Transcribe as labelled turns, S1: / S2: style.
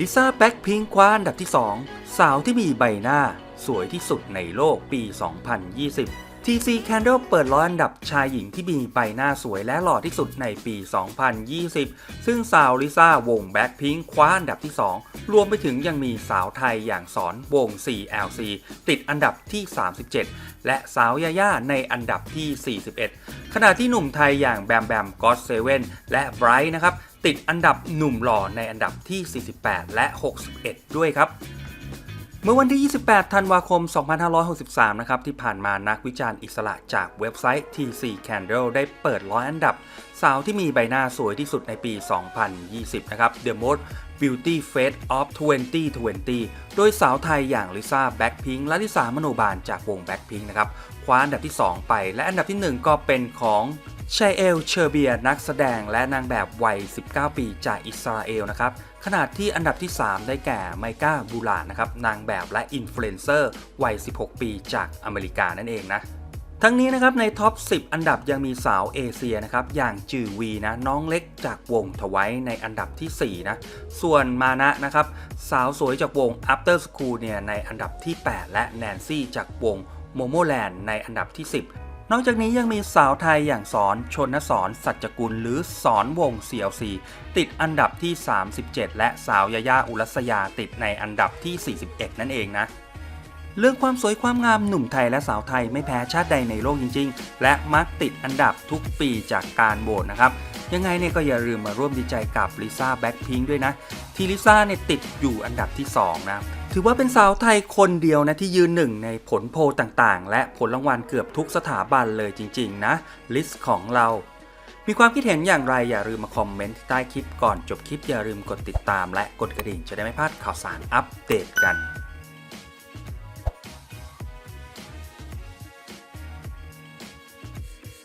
S1: ลิซ่าแบ็คพิงคว้าอันดับที่ 2 สาวที่มีใบหน้าสวยที่สุดในโลกปี 2020 TC Candle เปิดร้อยอันดับชายหญิงที่มีใบหน้าสวยและหล่อที่สุดในปี 2020 ซึ่งสาวลิซ่าวงแบ็คพิงคว้าอันดับที่ 2 รวมไปถึงยังมีสาวไทยอย่างสอนวง 4LC ติดอันดับที่ 37 และสาวยาย่าในอันดับที่ 41 ขณะที่หนุ่มไทยอย่างแบมแบมก็อตเซเว่นและไบรท์นะครับติดอันดับหนุ่มหล่อในอันดับที่ 48 และ 61 ด้วยครับ เมื่อวันที่ 28 ธันวาคม 2563 นะครับ ที่ผ่านมานักวิจารณ์อิสระจากเว็บไซต์ TC Candle ได้เปิดร้อยอันดับ สาวที่มีใบหน้าสวยที่สุดในปี 2020 นะครับ The Most Beauty Face of 2020 โดยสาวไทยอย่างลิซ่าแบ็คพิงและลิซ่ามโนบาลจากวงแบ็คพิงนะครับ คว้าอันดับที่ 2 ไป และอันดับที่ 1 ก็เป็นของชายเอล เชอร์เบีย นักแสดงและนางแบบวัย 19 ปีจากอิสราเอลนะครับ ขณะที่อันดับที่ 3 ได้แก่ไมก้าบูลานะครับนางแบบและอินฟลูเอนเซอร์วัย 16 ปีจากอเมริกานั่นเองนะทั้งนี้นะครับในท็อป 10 อันดับยังมีสาวเอเชียนะครับอย่างจือวีนะน้องเล็กจากวงทวายในอันดับที่ 4 นะ ส่วนมานะนะครับสาวสวยจากวง After School เนี่ยในอันดับที่ 8 และแนนซี่จากวง Momoland ในอันดับที่ 10 นอกจากนี้ยังมีสาวไทยอย่างสอนชนสอนสัจจกุลหรือสอนวง CLC ติดอันดับที่ 37 และสาวยายาอุรัสยาติดในอันดับที่ 41 นั่นเองนะเรื่องความสวยความงามหนุ่มไทยและสาวไทยไม่แพ้ชาติใดในโลกจริง ๆ และมักติดอันดับทุกปีจากการโหวตนะครับ ยังไงเนี่ยก็อย่าลืมมาร่วมดีใจกับลิซ่าแบ็คพิงด้วยนะ ที่ลิซ่าเนี่ยติดอยู่อันดับที่ 2 นะ ถือว่าเป็นสาวไทยคนเดียวนะที่ยืนหนึ่งในผลโพลต่างๆ และผลรางวัลเกือบทุกสถาบันเลยจริง ๆ นะ ลิสต์ของเรา มีความคิดเห็นอย่างไรอย่าลืมมาคอมเมนต์ใต้คลิปก่อนจบคลิปอย่าลืมกดติดตามและกดกระดิ่งจะได้ไม่พลาดข่าวสารอัปเดตกัน